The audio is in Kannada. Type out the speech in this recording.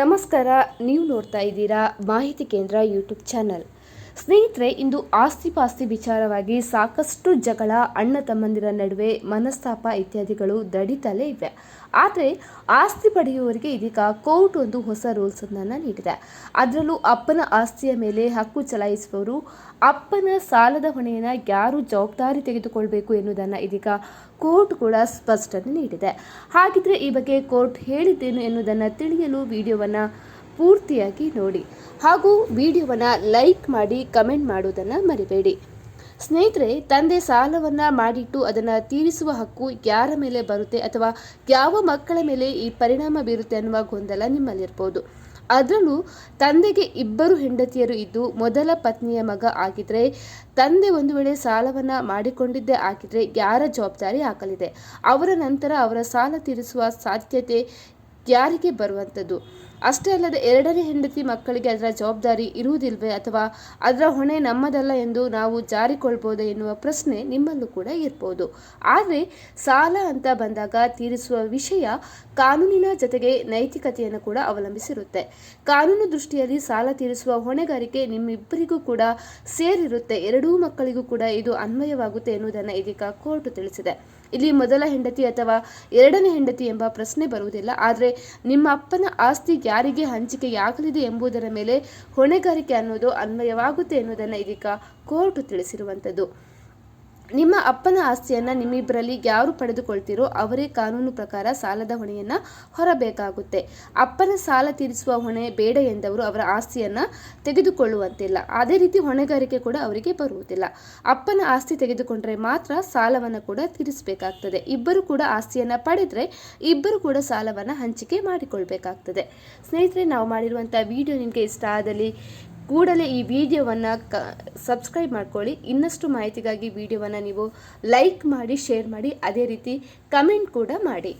ನಮಸ್ಕಾರ ನೀವು ನೋಡ್ತಾ ಇದ್ದೀರಾ ಮಾಹಿತಿ ಕೇಂದ್ರ ಯೂಟ್ಯೂಬ್ ಚಾನಲ್. ಸ್ನೇಹಿತರೆ, ಇಂದು ಆಸ್ತಿ ಪಾಸ್ತಿ ವಿಚಾರವಾಗಿ ಸಾಕಷ್ಟು ಜಗಳ, ಅಣ್ಣ ತಮ್ಮಂದಿರ ನಡುವೆ ಮನಸ್ತಾಪ ಇತ್ಯಾದಿಗಳು ದಡಿತಲೇ ಇವೆ. ಆದರೆ, ಆಸ್ತಿ ಪಡೆಯುವವರಿಗೆ ಇದೀಗ ಕೋರ್ಟ್ ಒಂದು ಹೊಸ ರೂಲ್ಸ್ ಅನ್ನು ನೀಡಿದೆ. ಅದರಲ್ಲೂ ಅಪ್ಪನ ಆಸ್ತಿಯ ಮೇಲೆ ಹಕ್ಕು ಚಲಾಯಿಸುವವರು, ಅಪ್ಪನ ಸಾಲದ ಹೊಣೆಯನ್ನು ಯಾರು ಜವಾಬ್ದಾರಿ ತೆಗೆದುಕೊಳ್ಬೇಕು ಎನ್ನುವುದನ್ನು ಇದೀಗ ಕೋರ್ಟ್ ಕೂಡ ಸ್ಪಷ್ಟನೆ ನೀಡಿದೆ. ಹಾಗಿದ್ರೆ ಈ ಬಗ್ಗೆ ಕೋರ್ಟ್ ಹೇಳಿದ್ದೇನು ಎನ್ನುವುದನ್ನು ತಿಳಿಯಲು ವಿಡಿಯೋವನ್ನು ಪೂರ್ತಿಯಾಗಿ ನೋಡಿ. ಹಾಗೂ ವಿಡಿಯೋವನ್ನು ಲೈಕ್ ಮಾಡಿ, ಕಮೆಂಟ್ ಮಾಡುವುದನ್ನು ಮರಿಬೇಡಿ. ಸ್ನೇಹಿತರೆ, ತಂದೆ ಸಾಲವನ್ನು ಮಾಡಿಟ್ಟು ಅದನ್ನು ತೀರಿಸುವ ಹಕ್ಕು ಯಾರ ಮೇಲೆ ಬರುತ್ತೆ ಅಥವಾ ಯಾವ ಮಕ್ಕಳ ಮೇಲೆ ಈ ಪರಿಣಾಮ ಬೀರುತ್ತೆ ಅನ್ನುವ ಗೊಂದಲ ನಿಮ್ಮಲ್ಲಿರ್ಬೋದು. ಅದರಲ್ಲೂ ತಂದೆಗೆ ಇಬ್ಬರು ಹೆಂಡತಿಯರು ಇದ್ದು ಮೊದಲ ಪತ್ನಿಯ ಮಗ ಆಗಿದ್ರೆ, ತಂದೆ ಒಂದು ವೇಳೆ ಸಾಲವನ್ನು ಮಾಡಿಕೊಂಡಿದ್ದೇ ಆಗಿದ್ರೆ ಯಾರ ಜವಾಬ್ದಾರಿ ಹಾಕಲಿದೆ ಅವರ ನಂತರ ಅವರ ಸಾಲ ತೀರಿಸುವ ಸಾಧ್ಯತೆ ಯಾರಿಗೆ ಬರುವಂಥದ್ದು? ಅಷ್ಟೇ ಅಲ್ಲದೆ ಎರಡನೇ ಹೆಂಡತಿ ಮಕ್ಕಳಿಗೆ ಅದರ ಜವಾಬ್ದಾರಿ ಇರುವುದಿಲ್ವೇ ಅಥವಾ ಅದರ ಹೊಣೆ ನಮ್ಮದಲ್ಲ ಎಂದು ನಾವು ಜಾರಿಕೊಳ್ಬೋದೇ ಎನ್ನುವ ಪ್ರಶ್ನೆ ನಿಮ್ಮಲ್ಲೂ ಕೂಡ ಇರ್ಬೋದು. ಆದರೆ ಸಾಲ ಅಂತ ಬಂದಾಗ ತೀರಿಸುವ ವಿಷಯ ಕಾನೂನಿನ ಜೊತೆಗೆ ನೈತಿಕತೆಯನ್ನು ಕೂಡ ಅವಲಂಬಿಸಿರುತ್ತೆ. ಕಾನೂನು ದೃಷ್ಟಿಯಲ್ಲಿ ಸಾಲ ತೀರಿಸುವ ಹೊಣೆಗಾರಿಕೆ ನಿಮ್ಮಿಬ್ಬರಿಗೂ ಕೂಡ ಸೇರಿರುತ್ತೆ. ಎರಡೂ ಮಕ್ಕಳಿಗೂ ಕೂಡ ಇದು ಅನ್ವಯವಾಗುತ್ತೆ ಎನ್ನುವುದನ್ನು ಇದೀಗ ಕೋರ್ಟ್ ತಿಳಿಸಿದೆ. ಇಲ್ಲಿ ಮೊದಲ ಹೆಂಡತಿ ಅಥವಾ ಎರಡನೇ ಹೆಂಡತಿ ಎಂಬ ಪ್ರಶ್ನೆ ಬರುವುದಿಲ್ಲ. ಆದರೆ ನಿಮ್ಮ ಅಪ್ಪನ ಆಸ್ತಿ ಯಾರಿಗೆ ಹಂಚಿಕೆಯಾಗಲಿದೆ ಎಂಬುದರ ಮೇಲೆ ಹೊಣೆಗಾರಿಕೆ ಅನ್ನೋದು ಅನ್ವಯವಾಗುತ್ತೆ ಎನ್ನುವುದನ್ನು ಇದೀಗ ಕೋರ್ಟ್ ತಿಳಿಸಿರುವಂಥದ್ದು ನಿಮ್ಮ ಅಪ್ಪನ ಆಸ್ತಿಯನ್ನು ನಿಮ್ಮಿಬ್ಬರಲ್ಲಿ ಯಾರು ಪಡೆದುಕೊಳ್ತೀರೋ ಅವರೇ ಕಾನೂನು ಪ್ರಕಾರ ಸಾಲದ ಹೊಣೆಯನ್ನು ಹೊರಬೇಕಾಗುತ್ತೆ. ಅಪ್ಪನ ಸಾಲ ತೀರಿಸುವ ಹೊಣೆ ಬೇಡ ಎಂದವರು ಅವರ ಆಸ್ತಿಯನ್ನು ತೆಗೆದುಕೊಳ್ಳುವಂತಿಲ್ಲ. ಅದೇ ರೀತಿ ಹೊಣೆಗಾರಿಕೆ ಕೂಡ ಅವರಿಗೆ ಬರುವುದಿಲ್ಲ. ಅಪ್ಪನ ಆಸ್ತಿ ತೆಗೆದುಕೊಂಡರೆ ಮಾತ್ರ ಸಾಲವನ್ನು ಕೂಡ ತೀರಿಸಬೇಕಾಗ್ತದೆ. ಇಬ್ಬರು ಕೂಡ ಆಸ್ತಿಯನ್ನು ಪಡೆದರೆ ಇಬ್ಬರು ಕೂಡ ಸಾಲವನ್ನು ಹಂಚಿಕೆ ಮಾಡಿಕೊಳ್ಬೇಕಾಗ್ತದೆ. ಸ್ನೇಹಿತರೆ, ನಾವು ಮಾಡಿರುವಂಥ ವಿಡಿಯೋ ನಿಮಗೆ ಇಷ್ಟ ಆದಲ್ಲಿ ಕೂಡಲೇ ಈ ವಿಡಿಯೋವನ್ನು ಕ ಸಬ್ಸ್ಕ್ರೈಬ್ ಮಾಡ್ಕೊಳ್ಳಿ. ಇನ್ನಷ್ಟು ಮಾಹಿತಿಗಾಗಿ ವಿಡಿಯೋವನ್ನು ನೀವು ಲೈಕ್ ಮಾಡಿ ಶೇರ್ ಮಾಡಿ, ಅದೇ ರೀತಿ ಕಮೆಂಟ್ ಕೂಡ ಮಾಡಿ.